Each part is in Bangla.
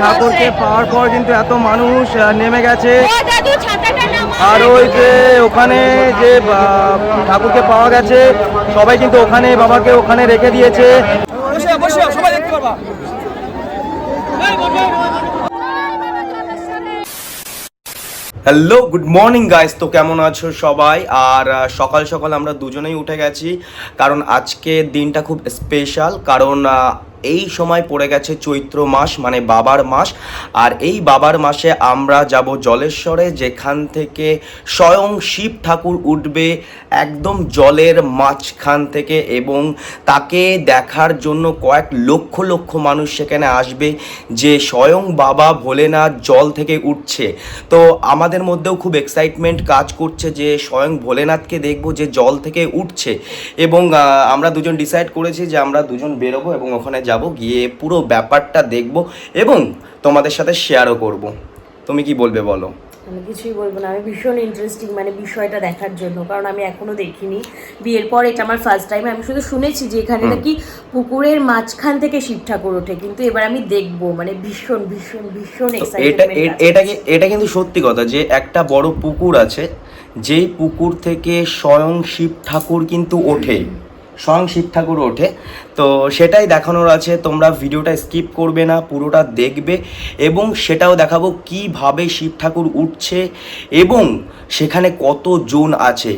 ঠাকুরকে পাওয়ার পর কিন্তু এত মানুষ নেমে গেছে। আর ওই যে ওখানে যে ঠাকুরকে পাওয়া গেছে সবাই কিন্তু ওখানে বাবাকে ওখানে রেখে দিয়েছে। হ্যালো গুড মর্নিং গাইস তো কেমন আছো সবাই? আর সকাল সকাল আমরা দুজনেই উঠে গেছি কারণ আজকে দিনটা খুব স্পেশাল কারণ এই সময় পড়ে গেছে চৈত্র মাস মানে বাবার মাস। আর এই বাবার মাসে আমরা যাব জলেশ্বরে, যেখান থেকে স্বয়ং শিব ঠাকুর উঠবে একদম জলের মাঝখান থেকে এবং তাকে দেখার জন্য কয়েক লক্ষ লক্ষ মানুষ সেখানে আসবে যে স্বয়ং বাবা ভোলেনাথ জল থেকে উঠছে। তো আমাদের মধ্যেও খুব এক্সাইটমেন্ট কাজ করছে যে স্বয়ং ভোলেনাথকে দেখব যে জল থেকে উঠছে এবং আমরা দুজন ডিসাইড করেছি যে আমরা দুজন বেরোবো এবং ওখানে যাব গিয়ে পুরো ব্যাপারটা দেখব এবং তোমাদের সাথে শেয়ারও করব। তুমি কি বলবে বলো? আমি কিছুই বলব না আমি ভীষণ ইন্টারেস্টিং মানে বিষয়টা দেখার জন্য কারণ আমি এখনও দেখিনি। বিয়ের পর এটা আমার ফার্স্ট টাইম আমি শুধু শুনেছি যে এখানে নাকি পুকুরের মাঝখান থেকে শিব ঠাকুর ওঠে কিন্তু এবার আমি দেখব মানে ভীষণ ভীষণ ভীষণ এটা এটা এটা কিন্তু সত্যি কথা যে একটা বড় পুকুর আছে যেই পুকুর থেকে স্বয়ং শিব ঠাকুর কিন্তু ওঠে। স্বয়ং শিব ঠাকুর ওঠে। তো সেটাই দেখানোর আছে তোমরা ভিডিওটা স্কিপ করবে না পুরোটা দেখবে এবং সেটাও দেখাবো কীভাবে শিব ঠাকুর উঠছে এবং সেখানে কত জন আছে।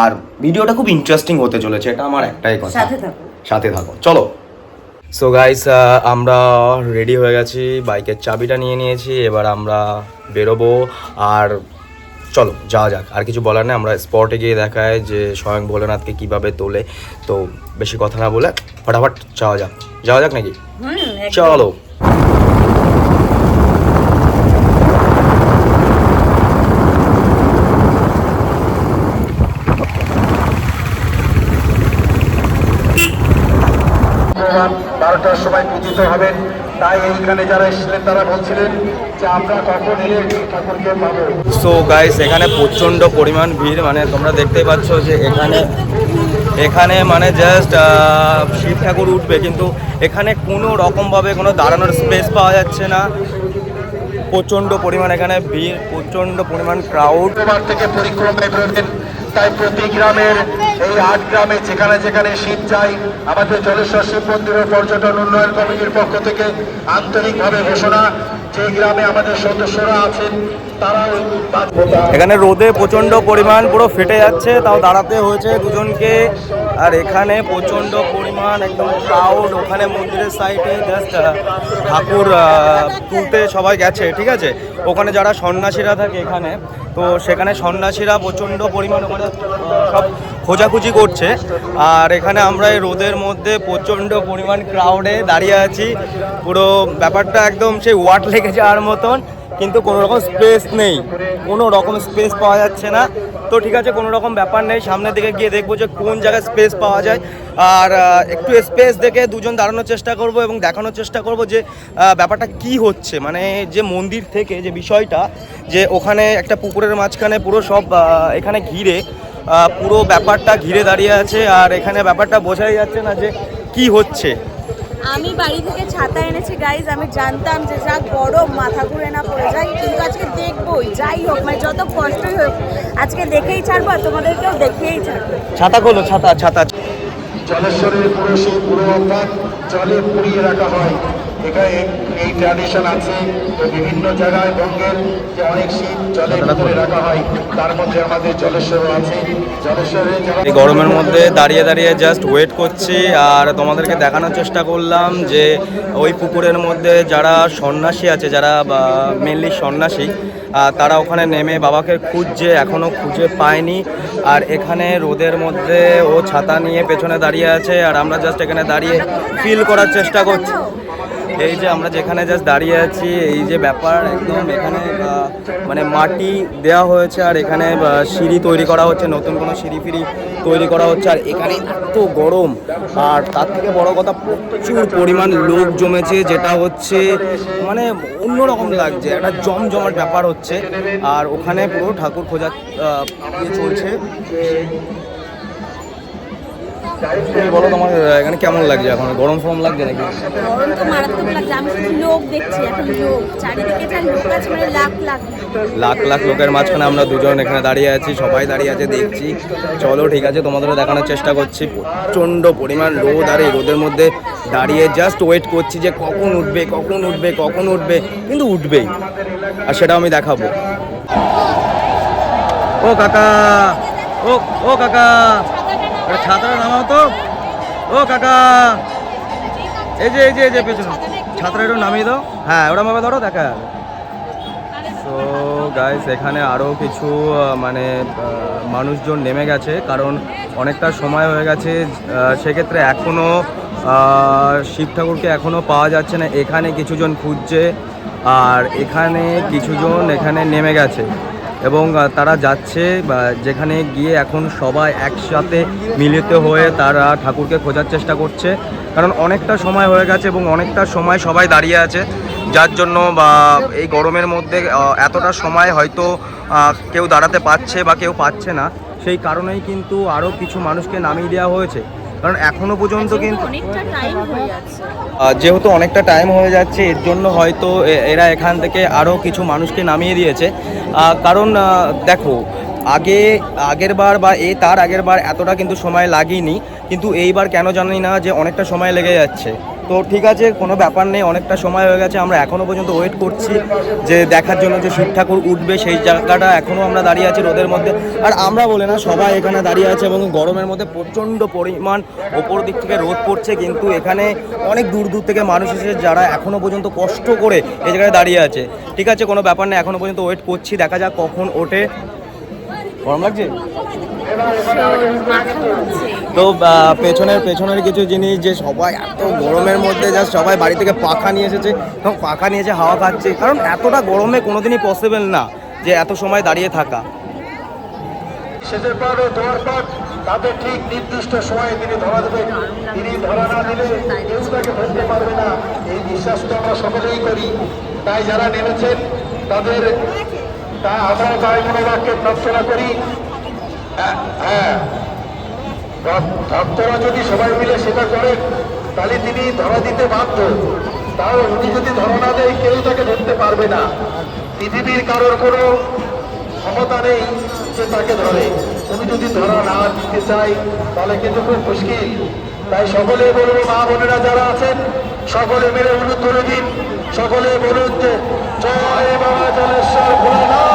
আর ভিডিওটা খুব ইন্টারেস্টিং হতে চলেছে এটা আমার একটাই কথা। সাথে থাকো। সাথে থাকো চলো। সো গাইস আমরা রেডি হয়ে গেছি বাইকের চাবিটা নিয়ে নিয়েছি এবার আমরা বেরোবো। আর চলো যাওয়া যাক। আর কিছু বলার নেই আমরা স্পটে গিয়ে দেখায় যে স্বয়ং ভোলেনাথকে কীভাবে তোলে। তো বেশি কথা না বলে ফটাফট যাওয়া যাক। যাওয়া যাক নাকি? চলো। বারোটার সময় পূজিত হবেন। তাই এইখানে যারা এসেছিলেন তারা বলছিলেন যে আমরা কখন এলে ঠাকুরকে পাবো। সো গাইস এখানে প্রচণ্ড পরিমাণ ভিড়। মানে তোমরা দেখতেই পাচ্ছ যে এখানে এখানে মানে জাস্ট শিব ঠাকুর উঠবে। কিন্তু এখানে কোনো রকমভাবে কোনো দাঁড়ানোর স্পেস পাওয়া যাচ্ছে না। প্রচণ্ড পরিমাণ এখানে ভিড়, প্রচণ্ড পরিমাণ ক্রাউড থেকে পরিক্রমায় তাই প্রতি গ্রামের এই আট গ্রামে যেখানে যেখানে শীত চাই আমাদের জলেশ্বর শিব মন্দির ও পর্যটন উন্নয়ন কমিটির পক্ষ থেকে আন্তরিকভাবে ঘোষণা। এখানে রোদে প্রচণ্ড পরিমাণ পুরো ফেটে যাচ্ছে তাও দাঁড়াতে হয়েছে দুজনকে। আর এখানে প্রচণ্ড পরিমাণ একদম ক্রাউড ওখানে মন্দিরের সাইডে জাস্ট ঠাকুর তুলতে সবাই গেছে, ঠিক আছে? ওখানে যারা সন্ন্যাসীরা থাকে এখানে, তো সেখানে সন্ন্যাসীরা প্রচণ্ড পরিমাণ ওখানে সব খোঁজাখুঁজি করছে। আর এখানে আমরা এই রোদের মধ্যে প্রচণ্ড পরিমাণ ক্রাউডে দাঁড়িয়ে আছি। পুরো ব্যাপারটা একদম সেই ওয়াট লেগে যাওয়ার মতন, কিন্তু কোনো রকম স্পেস নেই। কোনো রকম স্পেস পাওয়া যাচ্ছে না। তো ঠিক আছে, কোনো রকম ব্যাপার নেই। সামনের দিকে গিয়ে দেখব যে কোন জায়গায় স্পেস পাওয়া যায়। আর একটু স্পেস দেখে দুজন দাঁড়ানোর চেষ্টা করব এবং দেখানোর চেষ্টা করব যে ব্যাপারটা কি হচ্ছে। মানে যে মন্দির থেকে যে বিষয়টা, যে ওখানে একটা পুকুরের মাঝখানে পুরো সব এখানে ঘিরে পুরো ব্যাপারটা ঘিরে দাঁড়িয়ে আছে। আর এখানে ব্যাপারটা বোঝাই যাচ্ছে না যে কি হচ্ছে। আমি বাড়ি থেকে ছাতা এনেছি গাইজ আমি জানতাম যে যা গরম মাথা ঘুরে না পড়ে যায়। কিন্তু আজকে দেখবোই যাই হোক মানে যত কষ্টই হোক আজকে দেখেই ছাড়বো আর তোমাদেরকেও দেখেই ছাড়বো। ছাতা খোলো ছাতা ছাতা। জলেশ্বরের পুরো সেই পুরো অর্থাৎ জলে পুড়িয়ে রাখা হয়। এখানে এই ট্র্যাডিশন আছে বিভিন্ন জায়গায় বঙ্গের যে অনেক শীত জলের ভিতরে রাখা হয় তার মধ্যে আমাদের জলেশ্বরও আছে। জলেশ্বরে এই গরমের মধ্যে দাঁড়িয়ে দাঁড়িয়ে জাস্ট ওয়েট করছি আর তোমাদেরকে দেখানোর চেষ্টা করলাম যে ওই পুকুরের মধ্যে যারা সন্ন্যাসী আছে যারা মেনলি সন্ন্যাসী তারা ওখানে নেমে বাবাকে খুঁজছে এখনও খুঁজে পায়নি। আর এখানে রোদের মধ্যে ও ছাতা নিয়ে পেছনে দাঁড়িয়ে আছে আর আমরা জাস্ট এখানে দাঁড়িয়ে ফিল করার চেষ্টা করছি। এই যে আমরা যেখানে জাস্ট দাঁড়িয়ে আছি, এই যে ব্যাপার একদম এখানে মানে মাটি দেওয়া হয়েছে আর এখানে সিঁড়ি তৈরি করা হচ্ছে, নতুন কোনো সিঁড়ি ফিরি তৈরি করা হচ্ছে আর এখানে এত গরম। আর তার থেকে বড় কথা, প্রচুর পরিমাণ লোক জমেছে, যেটা হচ্ছে মানে অন্যরকম লাগছে, একটা জমজমাট ব্যাপার হচ্ছে। আর ওখানে পুরো ঠাকুর খোঁজা ইয়ে চলছে। তুমি বলো তোমার এখানে কেমন লাগছে? এখন গরম ফরম লাগছে নাকি? গরম তো মারাত্মক লাগছে। আমি শুধু লোক দেখছি এখন লোক। চারিদিকে যা লোক আছে মানে লাখ লাখ লাখ লাখ লোকের মাঝখানে আমরা দুজন এখানে দাঁড়িয়ে আছি সবাই দাঁড়িয়ে আছে দেখছি। চলো ঠিক আছে তোমাদেরও দেখানোর চেষ্টা করছি। প্রচণ্ড পরিমাণ রোদ আর এই রোদের মধ্যে দাঁড়িয়ে জাস্ট ওয়েট করছি যে কখন উঠবে কখন উঠবে কখন উঠবে। কিন্তু উঠবেই। আর সেটাও আমি দেখাবো। ও কাকা! ও ও কাকা! একটা ছাতাটা নামাও তো। ও কাকা। এই যে এই যে এই যে, পেছনে। ছাতাটা একটু নামিয়ে দাও। হ্যাঁ ওটা ভাবে ধরো, দেখা তো গাইস এখানে আরও কিছু মানে মানুষজন নেমে গেছে, কারণ অনেকটা সময় হয়ে গেছে। সেক্ষেত্রে এখনও শিব ঠাকুরকে এখনও পাওয়া যাচ্ছে না। এখানে কিছুজন খুঁজছে, আর এখানে কিছুজন এখানে নেমে গেছে। এবং তারা যাচ্ছে যেখানে গিয়ে এখন সবাই একসাথে মিলিত হয়ে তারা ঠাকুরকে খোঁজার চেষ্টা করছে। কারণ অনেকটা সময় হয়ে গেছে এবং অনেকটা সময় সবাই দাঁড়িয়ে আছে। যার জন্য, বা এই গরমের মধ্যে এতটা সময় হয়তো কেউ দাঁড়াতে পারছে বা কেউ পাচ্ছে না। সেই কারণেই কিন্তু আরও কিছু মানুষকে নামিয়ে দেওয়া হয়েছে। কারণ এখনও পর্যন্ত কিন্তু অনেকটা টাইম হয়ে যাচ্ছে। আহ, যেহেতু অনেকটা টাইম হয়ে যাচ্ছে এর জন্য হয়তো এ- এরা এখান থেকে আরও কিছু মানুষকে নামিয়ে দিয়েছে। কারণ দেখো আগে আগের বার বা এই তার আগের বার এতটা কিন্তু সময় লাগেনি কিন্তু এইবার কেন জানি না যে অনেকটা সময় লেগে যাচ্ছে। তো ঠিক আছে, কোনো ব্যাপার নেই, অনেকটা সময় হয়ে গেছে, আমরা এখনও পর্যন্ত ওয়েট করছি যে দেখার জন্য যে শিব ঠাকুর উঠবে, সেই জায়গাটা এখনও আমরা দাঁড়িয়ে আছি রোদের মধ্যে। আর আমরা বলে না, সবাই এখানে দাঁড়িয়ে আছে এবং গরমের মধ্যে প্রচণ্ড পরিমাণ ওপর দিক থেকে রোদ পড়ছে, কিন্তু এখানে অনেক দূর দূর থেকে মানুষ এসেছে যারা এখনও পর্যন্ত কষ্ট করে এই জায়গায় দাঁড়িয়ে আছে। ঠিক আছে, কোনো ব্যাপার নেই এখনও পর্যন্ত ওয়েট করছি, দেখা যাক কখন ওঠে। গরম লাগছে? তো পেছনের পেছনের কিছু জিনিস যে সবাই এত গরমের মধ্যে জাস্ট সবাই বাড়ি থেকে পাখা নিয়ে এসেছে, এবং পাখা নিয়ে এসে হাওয়া খাচ্ছে। কারণ এতটা গরমে কোনোদিনই পসিবল না যে এত সময় দাঁড়িয়ে থাকা। তাদের ঠিক নির্দিষ্ট সময়ে তিনি ধরা দেবেন তিনি ধরা না দিলে কেউ তাকে ধরতে পারবে না। এই বিশ্বাস তো আমরা সকলেই করি। তাই যারা নেমেছেন, তাদের তা আমরা তাই মনোবাক্যে প্রার্থনা করি। ভক্তরা যদি সবাই মিলে সেটা তাহলে তিনি ধরা দিতে বাধ্য। তাও উনি যদি দেয়, কেউ তাকে ধরতে পারবে না। পৃথিবীর কারোর কোনো ক্ষমতা নেই তাকে ধরে। উনি যদি ধরা না দিতে চাই তাহলে কিন্তু খুব মুশকিল। তাই সকলে বলব মা বোনেরা যারা আছেন, সকলে মিলে অনুরোধ দিন সকলে বলুন যে, জয় বাবা জলেশ্বর ভোলানাথ।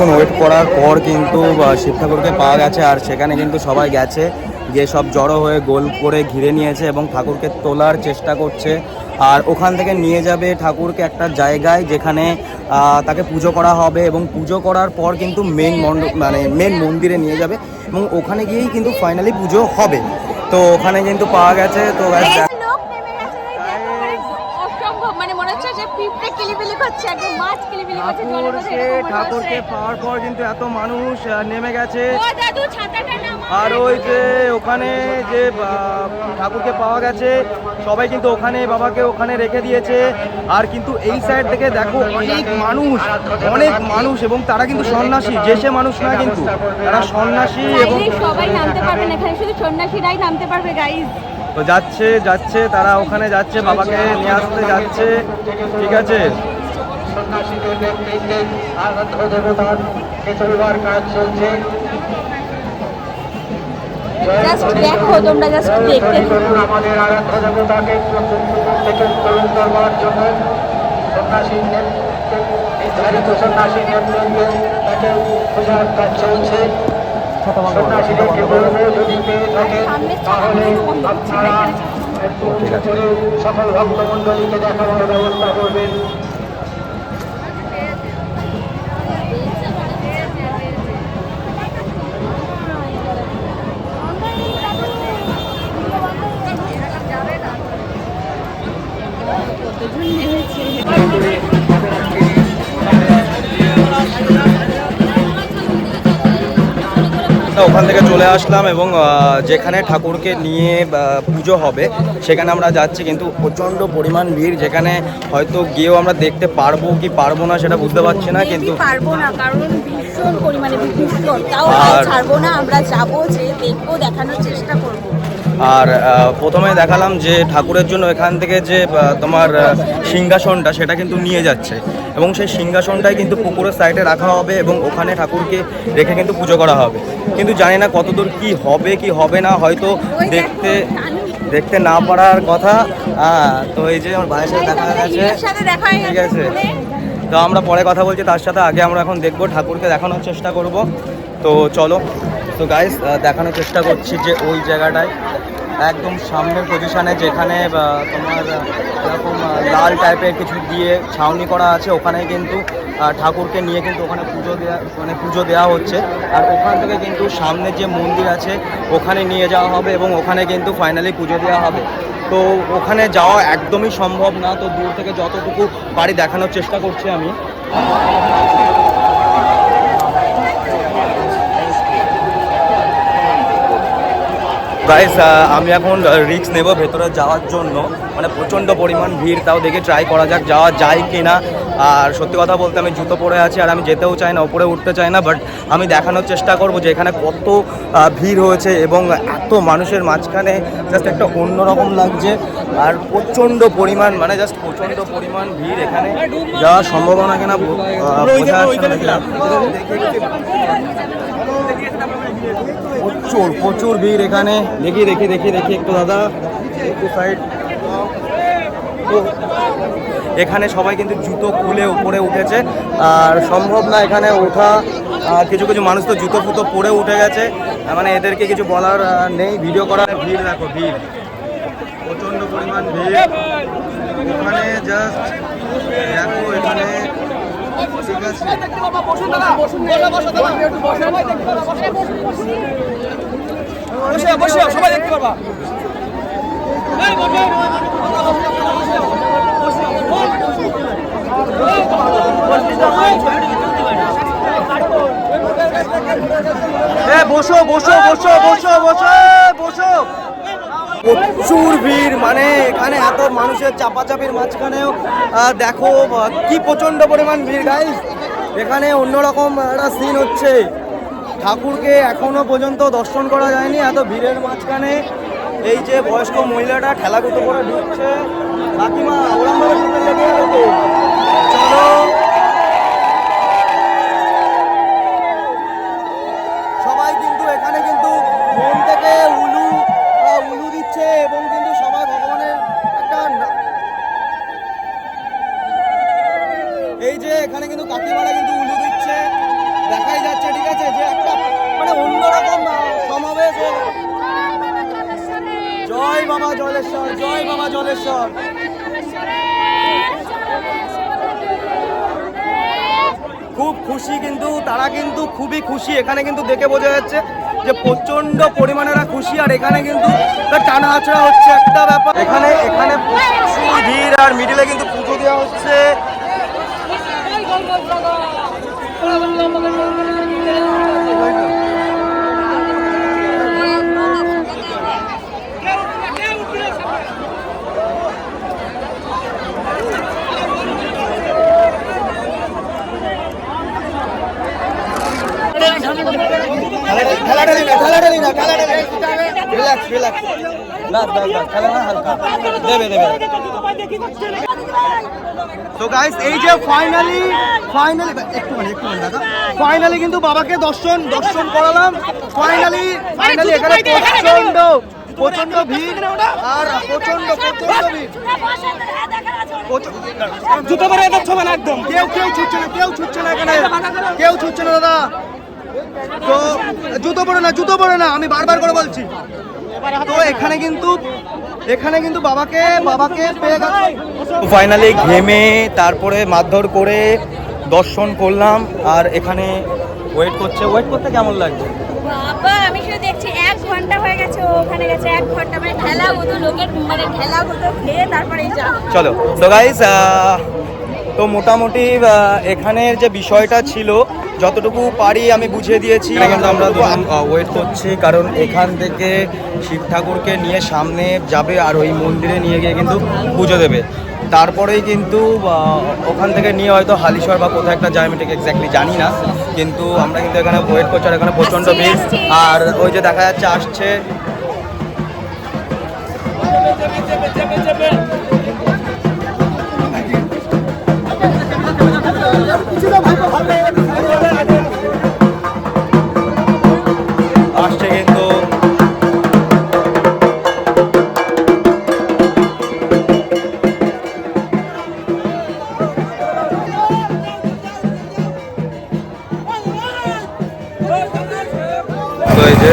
এখন ওয়েট করার পর কিন্তু শিব ঠাকুরকে পাওয়া গেছে আর সেখানে কিন্তু সবাই গেছে। গিয়ে সব জড়ো হয়ে গোল করে ঘিরে নিয়েছে এবং ঠাকুরকে তোলার চেষ্টা করছে। আর ওখান থেকে নিয়ে যাবে ঠাকুরকে একটা জায়গায় যেখানে তাকে পুজো করা হবে এবং পুজো করার পর কিন্তু মেন মণ্ডপ মানে মেন মন্দিরে নিয়ে যাবে এবং ওখানে গিয়েই কিন্তু ফাইনালি পুজো হবে। তো ওখানে কিন্তু পাওয়া গেছে তো guys, দেখ- লোক নেমে গেছে ভাই, দেখো, মানে অসম্ভব মানে মনে হচ্ছে যে পিঁপড়ে কিলিবিলি করছে একদম মাছ কিলিবিলি করছে জলের মধ্যে ঠাকুরকে এরকম ঠাকুরকে পাওয়ার পর কিন্তু এত মানুষ নেমে গেছে। আর ওই যে ওখানে যে ঠাকুরকে পাওয়া গেছে সবাই কিন্তু ওখানে বাবাকে ওখানে রেখে দিয়েছে। আর কিন্তু এই সাইড থেকে দেখো অনেক মানুষ অনেক মানুষ এবং তারা কিন্তু সন্ন্যাসী যে সে মানুষ না কিন্তু তারা সন্ন্যাসী এবং সবাই নামতে পারবেন এখানে শুধু সন্ন্যাসীরাই নামতে পারবে গাইজ তো যাচ্ছে যাচ্ছে তারা ওখানে যাচ্ছে বাবাকে নিয়ে আসতে যাচ্ছে ঠিক আছে? সন্ন্যাসীদের নেতৃত্বে আরাধ্য দেবতার চলবার কাজ চলছে। আমাদের আরাধ্য দেবতাকে করবার জন্য। সন্ন্যাসী নির্ধারিত সন্ন্যাসী নেতৃত্বে তাকে পূজার কাজ চলছে। সন্ন্যাসীদেরকে বলব যদি পেয়ে থাকে তাহলে আপনারা সকল ভক্তমণ্ডলীকে দেখানোর ব্যবস্থা করবেন। চলে আসলাম এবং যেখানে ঠাকুরকে নিয়ে পুজো হবে সেখানে আমরা যাচ্ছি কিন্তু প্রচণ্ড পরিমাণ ভিড় যেখানে হয়তো গিয়েও আমরা দেখতে পারব কি পারব না সেটা বুঝতে পারছি না কিন্তু পারব না কারণ ভীষণ পরিমাণে ভীষণ তাও ছাড়বো না আমরা যাব যে দেখব দেখানোর চেষ্টা করব। আর প্রথমে দেখালাম যে ঠাকুরের জন্য এখান থেকে যে তোমার সিংহাসনটা সেটা কিন্তু নিয়ে যাচ্ছে। এবং সেই সিংহাসনটাই কিন্তু পুকুরের সাইডে রাখা হবে এবং ওখানে ঠাকুরকে রেখে কিন্তু পুজো করা হবে। কিন্তু জানি না কতদূর কি হবে কি হবে না হয়তো দেখতে দেখতে না পারার কথা। হ্যাঁ তো এই যে আমার ভাইয়ের সাথে দেখা গেছে। ঠিক আছে। তো আমরা পরে কথা বলছি, তার সাথে আগে আমরা এখন দেখব, ঠাকুরকে দেখানোর চেষ্টা করব। তো চলো। তো গাইস দেখানোর চেষ্টা করছি যে ওই জায়গাটায় একদম সামনের পজিশনে যেখানে তোমার এরকম লাল টাইপের কিছু দিয়ে ছাউনি করা আছে, ওখানে কিন্তু ঠাকুরকে নিয়ে কিন্তু ওখানে পুজো দেওয়া মানে পুজো দেওয়া হচ্ছে। আর ওখান থেকে কিন্তু সামনে যে মন্দির আছে, ওখানে নিয়ে যাওয়া হবে এবং ওখানে কিন্তু ফাইনালি পুজো দেওয়া হবে। তো ওখানে যাওয়া একদমই সম্ভব না। তো দূর থেকে যতটুকু বাড়ি দেখানোর চেষ্টা করছি আমি। গাইস আমি এখন রিক্স নেব ভেতরে যাওয়ার জন্য। মানে প্রচণ্ড পরিমাণ ভিড় তাও দেখে ট্রাই করা যাক যাওয়া যায় কি না আর সত্যি কথা বলতে আমি জুতো পরে আছি আর আমি যেতেও চাই না ওপরে উঠতে চাই না বাট আমি দেখানোর চেষ্টা করব যে এখানে কত ভিড় হয়েছে এবং এত মানুষের মাঝখানে জাস্ট একটা অন্যরকম লাগছে। আর প্রচণ্ড পরিমাণ মানে জাস্ট প্রচণ্ড পরিমাণ ভিড় এখানে যাওয়ার সম্ভাবনা কিনা বোঝা। প্রচুর প্রচুর ভিড় এখানে। দেখি দেখি দেখি দেখি একটু দাদা। একটু সাইড এখানে সবাই কিন্তু জুতো খুলে উপরে উঠেছে। আর সম্ভব না এখানে ওঠা। কিছু কিছু মানুষ তো জুতো ফুতো পরে উঠে গেছে। মানে এদেরকে কিছু বলার নেই। ভিডিও করার ভিড় দেখো, ভিড়। প্রচণ্ড পরিমাণ ভিড়। ওখানে জাস্ট দেখো, এখানে বসো বসো বসো বসো বসো বসো। প্রচুর ভিড় মানে এখানে এত মানুষের চাপাচাপির মাঝখানেও দেখো কি প্রচণ্ড পরিমাণ ভিড় গাইস এখানে অন্যরকম একটা সিন হচ্ছে। ঠাকুরকে এখনও পর্যন্ত দর্শন করা যায়নি, এত ভিড়ের মাঝখানে। এই যে বয়স্ক মহিলাটা ঠেলাগুতো করে ঢুকছে। কাকিমা ওরম ভাবে ঢুকে লেগে গেলো তো। চলো সবাই কিন্তু এখানে কিন্তু মন থেকে উলু আহ, উলু দিচ্ছে এবং কিন্তু সবাই ভগবানের একটা না- এই যে এখানে কিন্তু কাকিমারা কিন্তু উলু দিচ্ছে। দেখাই যাচ্ছে, ঠিক আছে? যে একটা মানে অন্যরকম সমাবেশ জয় বাবা জলেশ্বর, জয় বাবা জলেশ্বর। খুব খুশি কিন্তু, তারা কিন্তু খুবই খুশি। এখানে কিন্তু দেখে বোঝা যাচ্ছে যে প্রচণ্ড পরিমাণে খুশি, আর এখানে কিন্তু টানা আছড়া হচ্ছে একটা ব্যাপার। এখানে এখানে ভিড়, আর মিডিলে কিন্তু পুজো দেওয়া হচ্ছে। ঠেলাঠালি না ঠেলাঠালি না ঠেলাঠালি রিল্যাক্স রিল্যাক্স না না না খেলা না হালকা দেবে দেবে তো গাইস এই যে ফাইনালি ফাইনালি একটু মানে একটু মানে দাদা। ফাইনালি কিন্তু বাবাকে দর্শন দর্শন করালাম। ফাইনালি ফাইনালি এখানে প্রচণ্ড প্রচণ্ড ভিড়। আর প্রচণ্ড প্রচণ্ড ভিড়। জুতো পরে যাচ্ছে না একদম। কেউ কেউ ছুটছে না কেউ ছুটছে না এখানে। কেউ ছুটছে না দাদা। তো জুতো পরে না জুতো পরে না আমি বারবার করে বলছি। তো এখানে কিন্তু এখানে কিন্তু বাবাকে বাবাকে পেয়ে গেছে। ফাইনালি ঘেমে তারপরে মারধর করে দর্শন করলাম আর এখানে ওয়েট করছে। ওয়েট করতে কেমন লাগছে? বাবা আমি শুধু দেখছি এক ঘণ্টা হয়ে গেছে ওখানে গেছে এক ঘণ্টা। মানে ঠেলা গুতো লোকের মানে ঠেলা গুতো খেয়ে তারপরে চলো। তো গাইস তো মোটামুটি এখানের যে বিষয়টা ছিল যতটুকু পারি আমি বুঝিয়ে দিয়েছি। কিন্তু আমরা দুজন ওয়েট করছি কারণ এখান থেকে শিব ঠাকুরকে নিয়ে সামনে যাবে আর ওই মন্দিরে নিয়ে গিয়ে কিন্তু পুজো দেবে। তারপরেই কিন্তু ওখান থেকে নিয়ে হয়তো হালিশর বা কোথাও একটা যায় আমি ঠিক এক্স্যাক্টলি জানি না। কিন্তু আমরা কিন্তু এখানে ওয়েট করছি আর এখানে প্রচণ্ড ভিড়। আর ওই যে দেখা যাচ্ছে আসছে। আসছে এই যে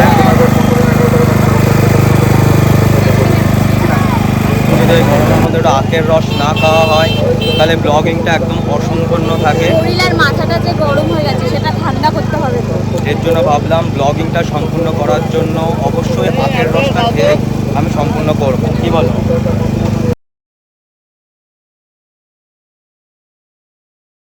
যদি এই গরমের মধ্যে একটু আখের রস না খাওয়া হয় তাহলে ব্লগিংটা একদম অসম্পূর্ণ থাকে। মাথাটা যে গরম হয়ে গেছে সেটা ঠান্ডা করতে হবে তো। এর জন্য ভাবলাম ব্লগিংটা সম্পূর্ণ করার জন্য অবশ্যই আখের রসটা খেয়ে আমি সম্পূর্ণ করব। কি বলো?